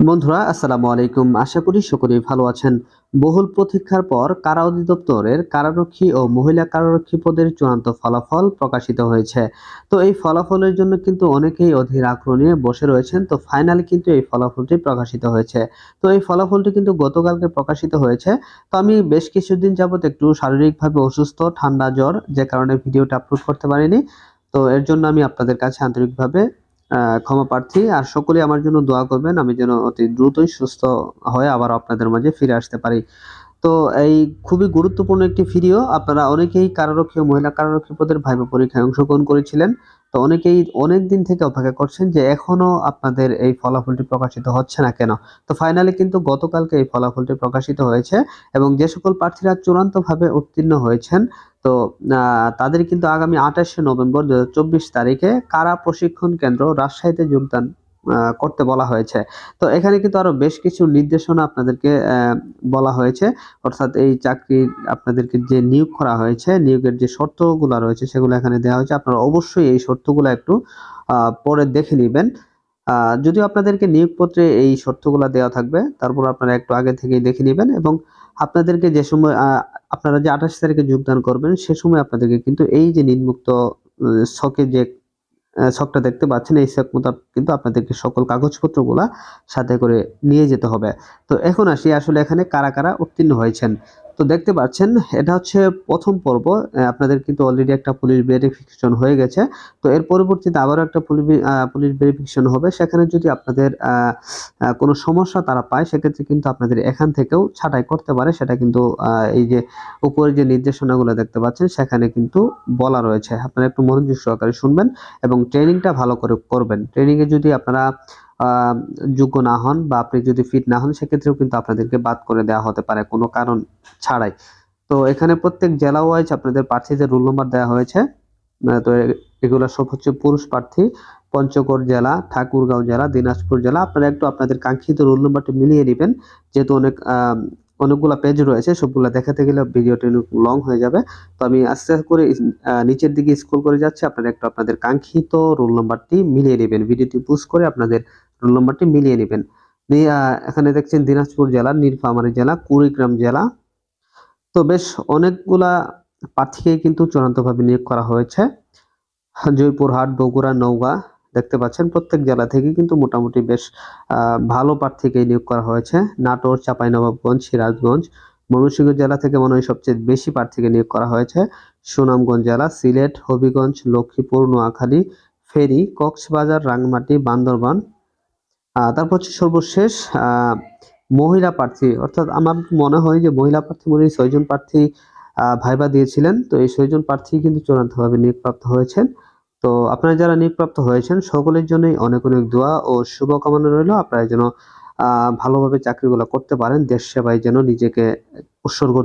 বন্ধুরা, আসসালামু আলাইকুম। আশা করি সকলেই ভালো আছেন। বহুল প্রতীক্ষার পর কারা অধিদপ্তরের কারারক্ষী ও মহিলা কারারক্ষী পদের চূড়ান্ত ফলাফল প্রকাশিত হয়েছে। তো এই ফলাফলের জন্য কিন্তু অনেকেই অধীর আগ্রহ নিয়ে বসে রয়েছেন। তো ফাইনালি কিন্তু এই ফলাফলটি প্রকাশিত হয়েছে। তো এই ফলাফলটি কিন্তু গতকালকে প্রকাশিত হয়েছে। তো আমি বেশ কিছুদিন যাবত একটু শারীরিকভাবে অসুস্থ, ঠান্ডা, জ্বর, যে কারণে ভিডিওটা আপলোড করতে পারিনি। তো এর জন্য আমি আপনাদের কাছে আন্তরিকভাবে ক্ষমা প্রার্থী, আর সকলেই আমার জন্য দোয়া করবেন। আমি যেন অতি দ্রুতই সুস্থ হয়ে আবার আপনাদের মাঝে ফিরে আসতে পারি। তো এই খুবই গুরুত্বপূর্ণ একটি ভিডিও। আপনারা অনেকেই কারারক্ষী মহিলা কারারক্ষী পদের ভাইবা পরীক্ষায় অংশগ্রহণ করেছিলেন। তো অনেকেই অনেক দিন থেকে অপেক্ষা করছেন যে এখনও আপনাদের এই ফলাফলটি প্রকাশিত হচ্ছে না কেন? তো ফাইনালি কিন্তু গতকালকে এই ফলাফলটি প্রকাশিত হয়েছে এবং যে সকল প্রার্থীরা চূড়ান্তভাবে উত্তীর্ণ হয়েছেন, তো তাদের কিন্তু আগামী আঠাশে নভেম্বর দু তারিখে কারা প্রশিক্ষণ কেন্দ্র রাজশাহীতে যোগদান করতে বলা হয়েছে। তো এখানে কিন্তু আরও বেশ কিছু নির্দেশনা আপনাদেরকে বলা হয়েছে। অর্থাৎ এই চাকরি আপনাদেরকে যে নিয়োগ করা হয়েছে, নিয়োগের যে শর্তগুলো রয়েছে, সেগুলো এখানে দেওয়া হয়েছে। আপনারা অবশ্যই এই শর্তগুলো একটু পরে দেখে নেবেন। যদিও আপনাদেরকে নিয়োগপত্রে এই শর্তগুলো দেওয়া থাকবে, তারপর আপনারা একটু আগে থেকেই দেখে নেবেন এবং আপনাদেরকে যে সময় আপনারা যে আঠাশ তারিখে যোগদান করবেন, সে সময় আপনাদেরকে কিন্তু এই যে নিম্মুক্ত ছকে যে ছকটা দেখতে পাচ্ছেন, এই ছক মোতাবেক কিন্তু আপনাদেরকে সকল কাগজপত্রগুলা সাথে করে নিয়ে যেতে হবে। তো এখন আসি, আসলে এখানে কারা কারা উত্তীর্ণ হয়েছেন? তো দেখতে পাচ্ছেন, এটা হচ্ছে প্রথম পর্ব। আপনাদের কিন্তু অলরেডি একটা পুলিশ ভেরিফিকেশন হয়ে গেছে। তো এর পরবর্তীতে আবারও একটা পুলিশ পুলিশ ভেরিফিকেশন হবে। সেখানে যদি আপনাদের কোনো সমস্যা তারা পায়, সেক্ষেত্রে কিন্তু আপনাদের এখান থেকেও ছাঁটাই করতে পারে। সেটা কিন্তু এই যে উপরে যে নির্দেশনাগুলো দেখতে পাচ্ছেন, সেখানে কিন্তু বলা রয়েছে। আপনারা একটু মনোযোগ সহকারে শুনবেন এবং ট্রেনিংটা ভালো করে করবেন। ট্রেনিংয়ে যদি আপনারা যোগ্য না হন বা আপনি যদি ফিট না হন, সেক্ষেত্রেও কিন্তু আপনাদেরকে বাদ করে দেওয়া হতে পারে কোনো কারণ ছাড়াই। তো এখানে প্রত্যেক জেলা ওয়াইজ আপনাদের প্রার্থীদের রোল নম্বর দেওয়া হয়েছে তো এগুলো সব হচ্ছে পুরুষ প্রার্থী, পঞ্চগড় জেলা, ঠাকুরগাঁও জেলা, দিনাজপুর জেলা। আপনারা একটু আপনাদের কাঙ্ক্ষিত রোল নম্বরটি মিলিয়ে নেবেন, যেহেতু অনেক অনেকগুলো পেজ রয়েছে, সবগুলো দেখাতে গেলে ভিডিওটি লং হয়ে যাবে। তো আমি আস্তে আস্তে করে নিচের দিকে স্ক্রল করে যাচ্ছি, আপনারা একটু আপনাদের কাঙ্ক্ষিত রোল নাম্বারটি মিলিয়ে নেবেন। ভিডিওটি পুশ করে আপনাদের রোল নাম্বারটি মিলিয়ে নেবেন। এখানে দেখছেন দিনাজপুর জেলা, নীলফামারী জেলা, কুড়িগ্রাম জেলা। তো বেশ অনেকগুলা প্রার্থীকে কিন্তু চূড়ান্তভাবে নিয়োগ করা হয়েছে। জয়পুরহাট, বগুড়া, নওগাঁ দেখতে পাচ্ছেন, প্রত্যেক জেলা থেকে কিন্তু মোটামুটি বেশ ভালো প্রার্থীকে নিয়োগ করা হয়েছে। নাটোর, চাঁপাইনবাবগঞ্জ, সিরাজগঞ্জ, ময়মনসিংহ জেলা থেকে মনে হয় সবচেয়ে বেশি প্রার্থীকে নিয়োগ করা হয়েছে। সুনামগঞ্জ জেলা, সিলেট, হবিগঞ্জ, লক্ষ্মীপুর, নোয়াখালী, ফেরি, কক্সবাজার, রাঙ্গামাটি, বান্দরবান। তারপর হচ্ছে সর্বশেষ মহিলা প্রার্থী। অর্থাৎ আমার মনে হয় যে মহিলা প্রার্থী মনে ছয়জন প্রার্থী ভাইবা দিয়েছিলেন। তো এই ছয়জন প্রার্থী কিন্তু চূড়ান্তভাবে নিয়োগপ্রাপ্ত হয়েছেন। তো আপনারা যারা নিয়োগপ্রাপ্ত হয়েছেন, সকলের জন্যই অনেক অনেক দোয়া ও শুভকামনা রইল। আপনারা যেন ভালোভাবে চাকরিগুলো করতে পারেন, দেশ সেবায় যেন নিজেকে উৎসর্গ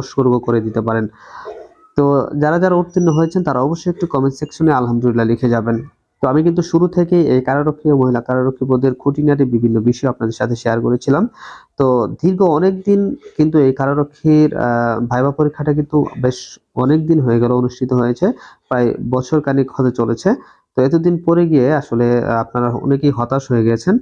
উৎসর্গ করে দিতে পারেন। তো যারা যারা উত্তীর্ণ হয়েছেন, তারা অবশ্যই একটু কমেন্ট সেকশনে আলহামদুলিল্লাহ লিখে যাবেন। তো আমি কিন্তু শুরু থেকে এই কারারক্ষী মহিলা কারারক্ষী পদের খুঁটিনাটি বিভিন্ন বিষয় আপনাদের সাথে শেয়ার করেছিলাম। তো দীর্ঘ অনেক দিন কিন্তু এই কারারক্ষীর ভাইবা পরীক্ষাটা কিন্তু বেশ অনেক দিন হয়ে গেল, অনুষ্ঠিত হয়েছে, প্রায় বছর কানেক হতে চলেছে। তো এতদিন পরে গিয়ে আসলে আপনারা অনেকেই হতাশ হয়ে গেছেন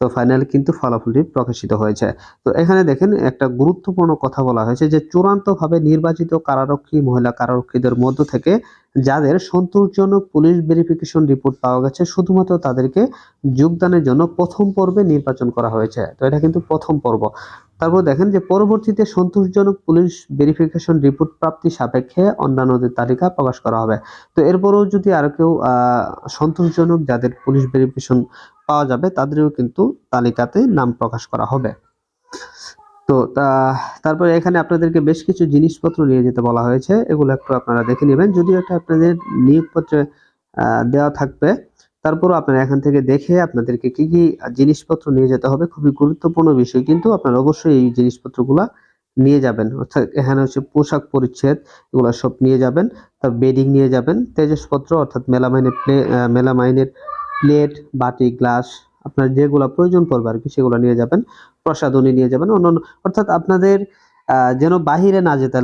তো ফাইনালি কিন্তু ফলাফলটি প্রকাশিত হয়েছে। তো এখানে দেখেন একটা গুরুত্বপূর্ণ কথা বলা হয়েছে যে চূড়ান্তভাবে নির্বাচিত কারারক্ষী, মহিলা কারারক্ষীদের মধ্য থেকে যাদের সন্তোষজনক পুলিশ ভেরিফিকেশন রিপোর্ট পাওয়া গেছে, শুধুমাত্র তাদেরকে যোগদানের জন্য প্রথম পর্বে নির্বাচন করা হয়েছে। তো এটা কিন্তু প্রথম পর্ব। তারপর দেখেন যে পরবর্তীতে সন্তোষজনক পুলিশ ভেরিফিকেশন রিপোর্ট প্রাপ্তি সাপেক্ষে অন্যান্যদের তালিকা প্রকাশ করা হবে। তো এরপরেও যদি আর কেউ সন্তোষজনক যাদের পুলিশ ভেরিফিকেশন পাওয়া যাবে, তাদেরও কিন্তু তালিকাতে নাম প্রকাশ করা হবে। তো তারপরে এখানে আপনাদেরকে বেশ কিছু জিনিসপত্র নিয়ে যেতে বলা হয়েছে। এগুলো একটু আপনারা দেখে নেবেন। যদিও এটা আপনাদের নিয়োগপত্রে দেওয়া থাকবে তারপরও আপনারা এখান থেকে দেখে আপনাদেরকে কি কি জিনিসপত্র নিয়ে যেতে হবে, খুবই গুরুত্বপূর্ণ বিষয়। কিন্তু আপনারা অবশ্যই এই জিনিসপত্রগুলা নিয়ে যাবেন। অর্থাৎ এখানে হচ্ছে পোশাক পরিচ্ছেদ এগুলো সব নিয়ে যাবেন, তার বেডিং নিয়ে যাবেন, তেজসপত্র অর্থাৎ মেলামাইনের প্লে মেলামাইনের প্লেট, বাটি, গ্লাস, আপনার যেগুলো প্রয়োজন পড়বে আর কি, সেগুলো নিয়ে যাবেন প্রসাধনী নিয়ে যাবেন, অন্যান্য, অর্থাৎ আপনাদের যেন বাহিরে না যেতে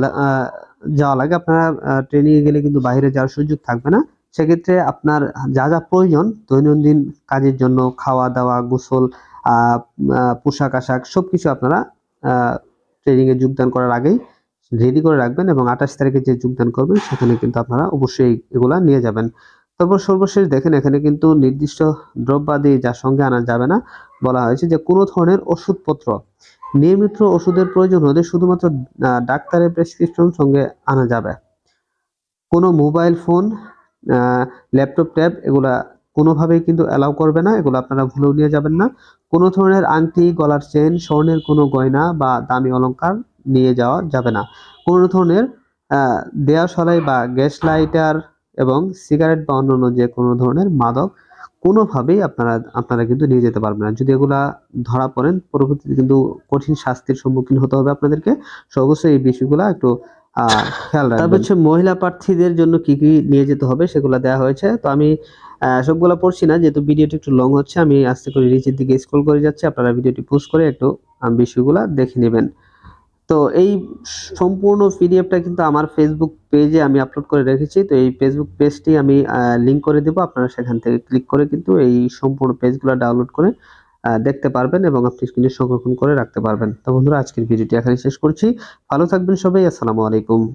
যাওয়া লাগে। আপনারা ট্রেনিং গেলে কিন্তু বাইরে যাওয়ার সুযোগ থাকবে না। সেক্ষেত্রে আপনার যা যা প্রয়োজন দৈনন্দিন কাজের জন্য খাওয়া দাওয়া, গোসল পোশাক আশাক সবকিছু আপনারা ট্রেনিং এ যোগদান করার আগেই রেডি করে রাখবেন এবং আঠাশ তারিখে যে যোগদান করবেন সেখানে কিন্তু আপনারা অবশ্যই এগুলা নিয়ে যাবেন। তারপর সর্বশেষ দেখেন, এখানে কিন্তু নির্দিষ্ট দ্রব্যাদি যার সঙ্গে আনা যাবে না। বলা হয়েছে যে কোনো ধরনের ওষুধপত্র, নিয়মিত ওষুধের প্রয়োজন হলে শুধুমাত্র ডাক্তারের প্রেসক্রিপশন সঙ্গে আনা যাবে। কোনো মোবাইল ফোন ল্যাপটপ ট্যাব এগুলা কোনোভাবেই কিন্তু অ্যালাউ করবে না, এগুলো আপনারা ভুলেও নিয়ে যাবেন না। কোনো ধরনের আংটি, গলার চেন স্বর্ণের কোনো গয়না বা দামি অলংকার নিয়ে যাওয়া যাবে না। কোনো ধরনের দেয়া সলাই বা গ্যাস লাইটার এবং সিগারেট বা অন্যান্য যে কোনো ধরনের মাদক কোনোভাবেই আপনারা আপনারা কিন্তু নিয়ে যেতে পারবেন না। যদি এগুলা ধরা পড়েন, পরবর্তীতে কিন্তু কঠিন শাস্তির সম্মুখীন হতে হবে আপনাদেরকে। সো এই বিষয়গুলো একটু খেয়াল রাখবেন। তারপর হচ্ছে মহিলা প্রার্থীদের জন্য কি কি নিয়ে যেতে হবে সেগুলো দেওয়া হয়েছে। তো আমি সবগুলো পড়ছি না যেহেতু ভিডিওটি একটু লং হচ্ছে আমি আস্তে করে নিচের দিকে স্ক্রল করে যাচ্ছি আপনারা ভিডিওটি পোস্ট করে একটু বিষয়গুলো দেখে নেবেন। তো এই সম্পূর্ণ পিডিএফটা কিন্তু আমার ফেসবুক পেজে আমি আপলোড করে রেখেছি তো এই ফেসবুক পেজটি আমি লিঙ্ক করে দেবো আপনারা সেখান থেকে ক্লিক করে কিন্তু এই সম্পূর্ণ পেজগুলো ডাউনলোড করে দেখতে পারবেন এবং আপনি স্ক্রিনে সংরক্ষণ করে রাখতে পারবেন। তো বন্ধুরা, আজকের ভিডিওটি এখানে শেষ করছি। ভালো থাকবেন সবাই। আসসালামু আলাইকুম।